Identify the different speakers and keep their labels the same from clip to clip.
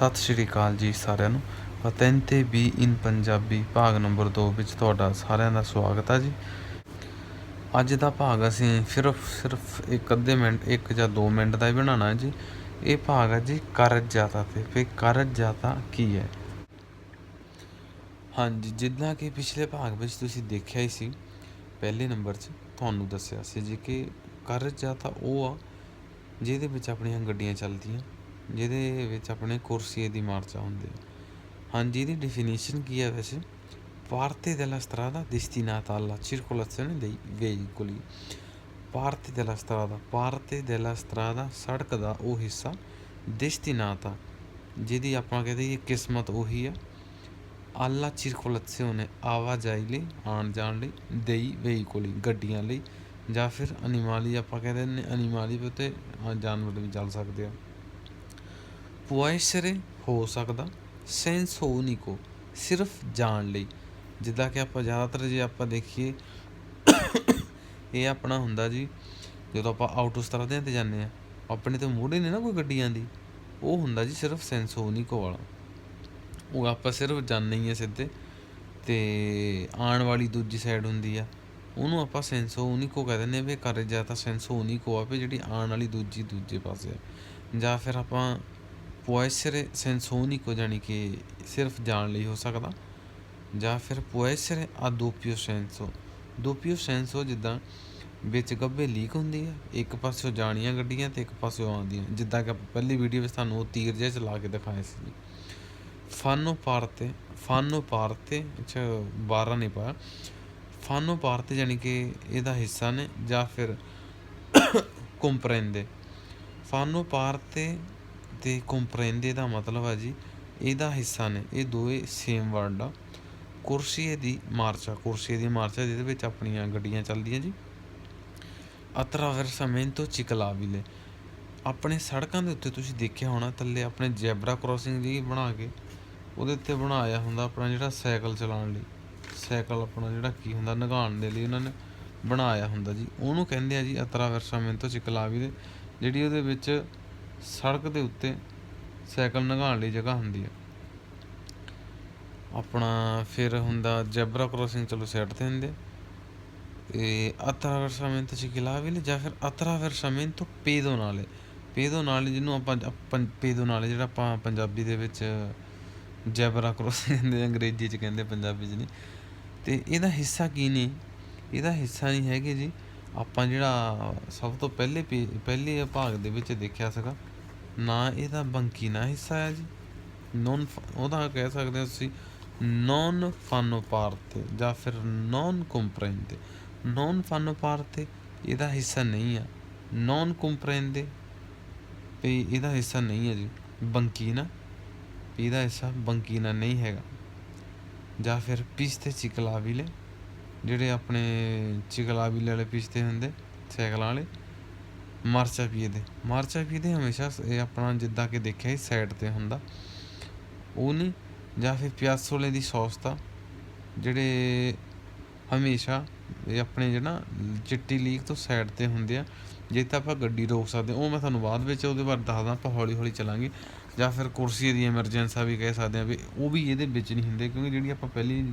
Speaker 1: ਸਤਿ ਸ਼੍ਰੀ ਅਕਾਲ ਜੀ ਸਾਰਿਆਂ ਨੂੰ। ਅਤੈਂਤੇ ਬੀ ਇਨ ਪੰਜਾਬੀ ਭਾਗ ਨੰਬਰ 2 ਵਿੱਚ ਤੁਹਾਡਾ ਸਾਰਿਆਂ ਦਾ ਸਵਾਗਤ ਹੈ ਜੀ। ਅੱਜ ਦਾ ਭਾਗ ਅਸੀਂ ਸਿਰਫ ਸਿਰਫ ਇੱਕ ਅੱਧੇ ਮਿੰਟ ਇੱਕ ਜਾਂ 2 ਮਿੰਟ ਦਾ ਹੀ ਬਣਾਉਣਾ ਹੈ ਜੀ। ਇਹ ਭਾਗ ਹੈ ਜੀ ਕਰਜ ਜਾਤਾ ਤੇ ਵੀ ਕਰਜ ਜਾਤਾ ਕੀ ਹੈ? ਹਾਂਜੀ, ਜਿੱਦਾਂ ਕਿ ਪਿਛਲੇ ਭਾਗ ਵਿੱਚ ਤੁਸੀਂ ਦੇਖਿਆ ਹੀ ਸੀ, ਪਹਿਲੇ ਨੰਬਰ 'ਚ ਤੁਹਾਨੂੰ ਦੱਸਿਆ ਸੀ ਜੀ ਕਿ ਕਰਜ ਜਾਤਾ ਉਹ ਆ ਜਿਹਦੇ ਵਿੱਚ ਆਪਣੀਆਂ ਗੱਡੀਆਂ ਚੱਲਦੀਆਂ। ਜਿਹਦੇ ਵਿੱਚ ਆਪਣੇ ਕੁਰਸੀਏ ਦੀ ਮਾਰਚਾ ਹੁੰਦੀ ਹੈ ਹਾਂਜੀ ਇਹਦੀ ਡੈਫੀਨੇਸ਼ਨ ਕੀ ਹੈ ਵੈਸੇ parte della strada destinata alla circolazione dei veicoli parte della strada parte della strada ਸੜਕ ਦਾ ਉਹ ਹਿੱਸਾ destinata ਜਿਹਦੀ ਆਪਾਂ ਕਹਿੰਦੇ ਇਹ ਕਿਸਮਤ ਉਹੀ ਆ alla circolazione ਆਵਾਜਾਈ ਲਈ ਆਉਣ ਜਾਣ ਲਈ dei veicoli ਗੱਡੀਆਂ ਲਈ ਜਾਂ ਫਿਰ ਅਨਿਮਾਲੀ ਆਪਾਂ ਕਹਿੰਦੇ ਨੇ ਅਨਿਮਾਲੀ ਵੀ ਉੱਤੇ ਅ, ਜਾਨਵਰ ਵੀ ਚੱਲ ਸਕਦੇ ਆ ਪੁਆਇਸਰੇ ਹੋ ਸਕਦਾ, ਸੈਂਸੋ ਨਹੀਂ ਕੋ, ਸਿਰਫ ਜਾਣ ਲਈ। ਜਿੱਦਾਂ ਕਿ ਆਪਾਂ ਜ਼ਿਆਦਾਤਰ ਜੇ ਆਪਾਂ ਦੇਖੀਏ, ਇਹ ਆਪਣਾ ਹੁੰਦਾ ਜੀ, ਜਦੋਂ ਆਪਾਂ ਆਟੋਸਟਰਾਦਿਆਂ ਤੇ ਜਾਂਦੇ ਆ ਆਪਣੇ ਤੇ ਮੋੜੇ ਨੇ ਨਾ ਕੋਈ ਗੱਡੀ ਆਂਦੀ ਉਹ ਹੁੰਦਾ ਜੀ ਸਿਰਫ senso unico ਵਾਲਾ। ਉਹ ਆਪਾਂ ਸਿਰਫ ਜਾਂਦੇ ਹੀ ਆ ਸਿੱਧੇ, ਤੇ ਆਉਣ ਵਾਲੀ ਦੂਜੀ ਸਾਈਡ ਹੁੰਦੀ ਆ, ਉਹਨੂੰ ਆਪਾਂ ਸੈਂਸੋ ਉਨੀਕੋ ਕਹਿ ਦਿੰਦੇ ਆ ਵੀ ਕਰ ਜਾ ਤਾਂ ਸੈਂਸੋ ਉਨੀਕੋ ਆ ਵੀ ਜਿਹੜੀ ਆਉਣ ਵਾਲੀ ਦੂਜੀ ਦੂਜੇ ਪਾਸੇ ਆ। ਜਾਂ ਫਿਰ ਆਪਾਂ ਪੁਐਸਰੇ ਸੈਂਸੋ ਉਨੀਕੋ ਜਾਣੀ ਕਿ ਸਿਰਫ ਜਾਣ ਲਈ ਹੋ ਸਕਦਾ। ਜਾਂ ਫਿਰ ਪੁਐਸਰੇ ਆ ਸੈਂਸੋ ਦੋਪੀਓ ਸੈਂਸੋ ਜਿੱਦਾਂ ਵਿੱਚ ਗੱਭੇ ਲੀਕ ਹੁੰਦੀ ਹੈ ਇੱਕ ਪਾਸਿਓਂ ਜਾਣੀਆਂ ਗੱਡੀਆਂ ਤੇ ਇੱਕ ਪਾਸਿਓਂ ਆਉਂਦੀਆਂ। ਜਿੱਦਾਂ ਕਿ ਪਹਿਲੀ ਵੀਡੀਓ ਵਿੱਚ ਤੁਹਾਨੂੰ ਉਹ ਤੀਰ ਜਿਹਾ ਚਲਾ ਕੇ ਦਿਖਾਇਆ ਸੀ ਜੀ। ਫਾਨੋ ਪਾਰਤੇ ਫਾਨੋ ਪਾਰਤੇ ਅੱਛਾ 12 ਨਹੀਂ ਪਾਇਆ। ਫਾਨੋ ਪਾਰਤੇ ਜਾਨੀ ਕਿ ਇਹਦਾ ਹਿੱਸਾ ਨੇ ਜਾਂ ਫਿਰ ਕੰਪਰੈਂਦੇ ਫਾਨੋ ਪਾਰਤੇ ਤੇ ਕੰਪਰੈਂਦੇ ਦਾ ਮਤਲਬ ਹੈ ਜੀ, ਇਹਦਾ ਹਿੱਸਾ ਨੇ, ਇਹ ਦੋਵੇਂ ਸੇਮ ਵਰਡ ਆ। ਕੁਰਸੀਏ ਦੀ ਮਾਰਚਾ ਕੁਰਸੀਏ ਦੀ ਮਾਰਚਾ ਜਿਹਦੇ ਵਿੱਚ ਆਪਣੀਆਂ ਗੱਡੀਆਂ ਚੱਲਦੀਆਂ ਜੀ। ਅਤਰਾਵਰਸਾਮੈਂਟੋ ਚਿਕਲਾਵਿਲੇ ਆਪਣੇ ਸੜਕਾਂ ਦੇ ਉੱਤੇ ਤੁਸੀਂ ਦੇਖਿਆ ਹੋਣਾ, ਥੱਲੇ ਆਪਣੇ ਜੈਬਰਾ ਕ੍ਰਾਸਿੰਗ ਜੀ ਬਣਾ ਕੇ, ਉਹਦੇ ਉੱਤੇ ਬਣਾਇਆ ਹੁੰਦਾ ਆਪਣਾ ਜਿਹੜਾ ਸਾਈਕਲ ਚਲਾਉਣ ਲਈ। ਸਾਈਕਲ ਆਪਣਾ ਜਿਹੜਾ ਕੀ ਹੁੰਦਾ, ਨਗਾਉਣ ਦੇ ਲਈ ਉਹਨਾਂ ਨੇ ਬਣਾਇਆ ਹੁੰਦਾ ਜੀ। ਉਹਨੂੰ ਕਹਿੰਦੇ ਆ ਜੀ ਅਤਰਾਵਰਸਾਮੈਂਟੋ ਚਿਕਲਾਵਿਲੇ ਜਿਹੜੀ ਉਹਦੇ ਵਿੱਚ ਸੜਕ ਦੇ ਉੱਤੇ ਸਾਈਕਲ ਨਗਾਉਣ ਲਈ ਜਗ੍ਹਾ ਹੁੰਦੀ ਹੈ ਆਪਣਾ ਫਿਰ ਹੁੰਦਾ ਜੈਬਰਾ ਕ੍ਰਾਸਿੰਗ ਚਲੋ ਸਾਈਡ ਤੇ ਹੁੰਦੇ ਆ। ਤੇ attraversamento ciclabile ਜਾਂ ਫਿਰ ਅਤਰ ਸਮੇਂ ਤੋਂ ਪੇਦੋ ਨਾਲੇ ਪੇਦੋ ਨਾਲੇ ਜਿਹਨੂੰ ਆਪਾਂ ਪੇਦੋ ਨਾਲੇ ਜਿਹੜਾ ਆਪਾਂ ਪੰਜਾਬੀ ਦੇ ਵਿੱਚ ਜੈਬਰਾ ਕ੍ਰਾਸਿੰਗ ਕਹਿੰਦੇ ਅੰਗਰੇਜ਼ੀ ਚ ਕਹਿੰਦੇ ਪੰਜਾਬੀ ਚ ਨਹੀਂ ਤੇ ਇਹਦਾ ਹਿੱਸਾ ਕੀ ਨੇ? ਇਹਦਾ ਹਿੱਸਾ ਨਹੀਂ ਹੈਗੇ ਜੀ। ਆਪਾਂ ਜਿਹੜਾ ਸਭ ਤੋਂ ਪਹਿਲੇ ਪੇ- ਪਹਿਲੇ ਭਾਗ ਦੇ ਵਿੱਚ ਦੇਖਿਆ ਸੀਗਾ, ਨਾ ਇਹਦਾ ਬੰਕੀਨਾ ਹਿੱਸਾ ਹੈ ਜੀ। ਨੋਨ ਉਹਦਾ ਕਹਿ ਸਕਦੇ ਹੋ ਤੁਸੀਂ ਨੋਨ ਫਾਨੋ ਪਾਰਤੇ ਜਾਂ ਫਿਰ ਨੋਨ ਕੰਪਰੈਂਦੇ ਨੋਨ ਫਾਨੋ ਪਾਰਤੇ ਇਹਦਾ ਹਿੱਸਾ ਨਹੀਂ ਆ। ਨੋਨ ਕੰਪਰੈਂਦੇ ਵੀ ਇਹਦਾ ਹਿੱਸਾ ਨਹੀਂ ਹੈ ਜੀ। ਬੰਕੀਨਾ ਇਹਦਾ ਹਿੱਸਾ ਬੰਕੀਨਾ ਨਹੀਂ ਹੈਗਾ। ਜਾਂ ਫਿਰ ਪਿਸਤੇ ਚਿਕਲਾਵੀਲੇ ਜਿਹੜੇ ਆਪਣੇ ਚਿਕਲਾਵੀਲੇ ਵਾਲੇ ਪਿਸਤੇ ਹੁੰਦੇ, ਸਾਈਕਲਾਂ ਵਾਲੇ, ਮਾਰਚਾ ਪੀਦੇ ਮਾਰਚਾ ਪੀਦੇ ਹਮੇਸ਼ਾ ਸ- ਇਹ ਆਪਣਾ ਜਿੱਦਾਂ ਕਿ ਦੇਖਿਆ ਸੀ ਸਾਈਡ ਤੇ ਹੁੰਦਾ। ਉਹ ਨਹੀਂ, ਜਾਂ ਫਿਰ ਪਿਆਸੋਲੇ ਦੀ ਸੌਸਤਾ ਜਿਹੜੇ ਹਮੇਸ਼ਾ ਇਹ ਆਪਣੇ ਜਿਹੜਾ ਚਿੱਟੀ ਲੀਕ ਤੋਂ ਸਾਈਡ ਤੇ ਹੁੰਦੇ ਆ, ਜੇ ਤਾਂ ਆਪਾਂ ਗੱਡੀ ਰੋਕ ਸਕਦੇ, ਉਹ ਮੈਂ ਤੁਹਾਨੂੰ ਬਾਅਦ ਵਿੱਚ ਉਹਦੇ ਬਾਰੇ ਦੱਸਦਾ, ਆਪਾਂ ਹੌਲੀ ਹੌਲੀ ਚਲਾਂਗੇ। ਜਾਂ ਫਿਰ ਕੁਰਸੀ ਦੀ ਐਮਰਜੈਂਸਾ ਵੀ ਕਹਿ ਸਕਦੇ ਆ ਵੀ ਉਹ ਵੀ ਇਹਦੇ ਵਿੱਚ ਨਹੀਂ ਹੁੰਦੇ, ਕਿਉਂਕਿ ਜਿਹੜੀ ਆਪਾਂ ਪਹਿਲੀ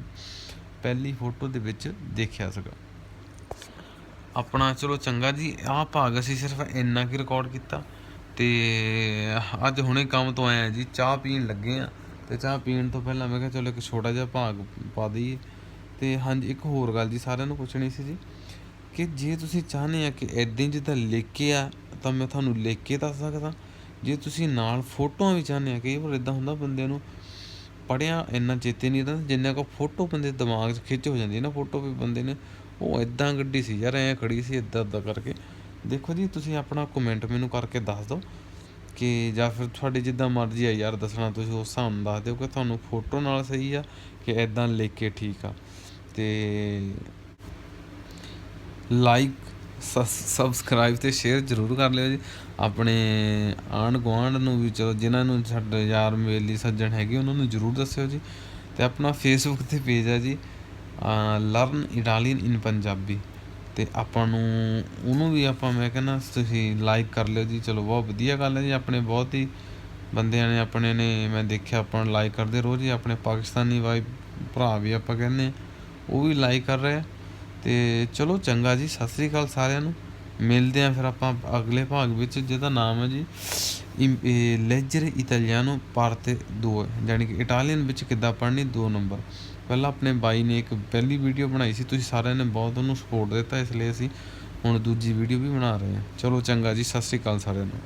Speaker 1: ਪਹਿਲੀ ਫੋਟੋ ਦੇ ਵਿੱਚ ਦੇਖਿਆ ਸੀਗਾ। ਆਪਣਾ ਚਲੋ ਚੰਗਾ ਜੀ, ਆਹ ਭਾਗ ਅਸੀਂ ਸਿਰਫ ਇੰਨਾ ਕੀ ਰਿਕਾਰਡ ਕੀਤਾ ਤੇ ਅੱਜ ਹੁਣੇ ਕੰਮ ਤੋਂ ਆਏ ਆ ਜੀ, ਚਾਹ ਪੀਣ ਲੱਗੇ ਆ ਤੇ ਚਾਹ ਪੀਣ ਤੋਂ ਪਹਿਲਾਂ ਮੈਂ ਕਿਹਾ ਚਲੋ ਇੱਕ ਛੋਟਾ ਜਿਹਾ ਭਾਗ ਪਾ ਦਈਏ ਤੇ ਹਾਂਜੀ, ਇੱਕ ਹੋਰ ਗੱਲ ਜੀ, ਸਾਰਿਆਂ ਨੂੰ ਪੁੱਛਣੀ ਸੀ ਜੀ ਕਿ ਜੇ ਤੁਸੀਂ ਚਾਹੁੰਦੇ ਆ ਕਿ ਐਦਾਂ ਹੀ ਜਿੱਦਾਂ ਲਿਖ ਕੇ ਆ, ਤਾਂ ਮੈਂ ਤੁਹਾਨੂੰ ਲਿਖ ਕੇ ਦੱਸ ਸਕਦਾ। ਜੇ ਤੁਸੀਂ ਨਾਲ ਫੋਟੋਆਂ ਵੀ ਚਾਹੁੰਦੇ ਆ, ਕਈ ਵਾਰ ਇਦਾਂ ਹੁੰਦਾ ਬੰਦੇ ਨੂੰ ਪੜ੍ਹਿਆ ਇੰਨਾ ਚੇਤੇ ਨਹੀਂ ਰਹਿੰਦਾ, ਜਿੰਨਾ ਕੁ ਫੋਟੋ ਬੰਦੇ ਦਿਮਾਗ 'ਚ ਖਿੱਚ ਹੋ ਜਾਂਦੀ ਨਾ ਫੋਟੋ ਵੀ ਬੰਦੇ ਨੇ, ਉਹ ਇਦਾਂ ਗੱਡੀ ਸੀ ਯਾਰ, ਐ ਖੜੀ ਸੀ ਇਦਾਂ ਇਦਾਂ ਕਰਕੇ। ਦੇਖੋ ਜੀ, ਤੁਸੀਂ ਆਪਣਾ ਕਮੈਂਟ ਮੈਨੂੰ ਕਰਕੇ ਦੱਸ ਦਿਓ ਕਿ ਜਾਂ ਫਿਰ ਤੁਹਾਡੀ ਜਿੱਦਾਂ ਮਰਜ਼ੀ ਆ ਯਾਰ, ਦੱਸਣਾ ਤੁਸੀਂ ਉਸ ਹਿਸਾਬ ਨਾਲ ਦੱਸ ਦਿਓ ਕਿ ਤੁਹਾਨੂੰ ਫੋਟੋ ਨਾਲ ਸਹੀ ਆ ਕਿ ਇਦਾਂ ਲਿਖ ਕੇ ਠੀਕ ਆ। ਤੇ ਲਾਈਕ ਸਬਸਕ੍ਰਾਈਬ ਤੇ ਸ਼ੇਅਰ ਜ਼ਰੂਰ ਕਰ ਲਿਓ ਜੀ। ਆਪਣੇ ਆਂਢ ਗੁਆਂਢ ਨੂੰ ਵੀ ਚਲੋ ਜਿਨ੍ਹਾਂ ਨੂੰ ਸਾਡੇ ਯਾਰ ਮੇਲੀ ਸੱਜਣ ਹੈਗੇ ਉਹਨਾਂ ਨੂੰ ਜ਼ਰੂਰ ਦੱਸਿਓ ਜੀ। ਤੇ ਆਪਣਾ ਫੇਸਬੁੱਕ ਤੇ ਪੇਜ ਹੈ ਜੀ ਲਰਨ ਇਟਾਲੀਅਨ ਇਨ ਪੰਜਾਬੀ ਤੇ ਆਪਾਂ ਨੂੰ ਉਹਨੂੰ ਵੀ ਆਪਾਂ ਮੈਂ ਕਹਿੰਦਾ ਤੁਸੀਂ ਲਾਈਕ ਕਰ ਲਿਓ ਜੀ। ਚਲੋ ਬਹੁਤ ਵਧੀਆ ਗੱਲ ਹੈ ਜੀ। ਆਪਣੇ ਬਹੁਤ ਹੀ ਬੰਦਿਆਂ ਨੇ ਆਪਣੇ ਨੇ ਮੈਂ ਦੇਖਿਆ ਆਪਾਂ ਲਾਈਕ ਕਰਦੇ ਰੋਜ਼ ਹੀ ਆਪਣੇ ਪਾਕਿਸਤਾਨੀ ਵਾਈ ਭਰਾ ਵੀ ਆਪਾਂ ਕਹਿੰਦੇ ਹਾਂ, ਉਹ ਵੀ ਲਾਈਕ ਕਰ ਰਹੇ ਆ। ਤੇ ਚਲੋ ਚੰਗਾ ਜੀ, ਸਤਿ ਸ੍ਰੀ ਅਕਾਲ ਸਾਰਿਆਂ ਨੂੰ। ਮਿਲਦੇ ਆ ਫਿਰ ਆਪਾਂ ਅਗਲੇ ਭਾਗ ਵਿੱਚ, ਜਿਹਦਾ ਨਾਮ ਹੈ ਜੀ ਲੈਜਰ ਇਟਾਲੀਆਨੋ ਪਾਰਟ 2 ਯਾਨੀ ਕਿ ਇਟਾਲੀਅਨ ਵਿੱਚ ਕਿੱਦਾਂ ਪੜ੍ਹਨੀ 2 ਨੰਬਰ। ਪਹਿਲਾਂ ਆਪਣੇ ਬਾਈ ਨੇ ਇੱਕ ਪਹਿਲੀ ਵੀਡੀਓ ਬਣਾਈ ਸੀ, ਤੁਸੀਂ ਸਾਰਿਆਂ ਨੇ ਬਹੁਤ ਉਹਨੂੰ ਸਪੋਰਟ ਦਿੱਤਾ, ਇਸ ਲਈ ਅਸੀਂ ਹੁਣ ਦੂਜੀ ਵੀਡੀਓ ਵੀ ਬਣਾ ਰਹੇ ਹਾਂ। ਚਲੋ ਚੰਗਾ ਜੀ, ਸਤਿ ਸ੍ਰੀ ਅਕਾਲ ਸਾਰਿਆਂ ਨੂੰ।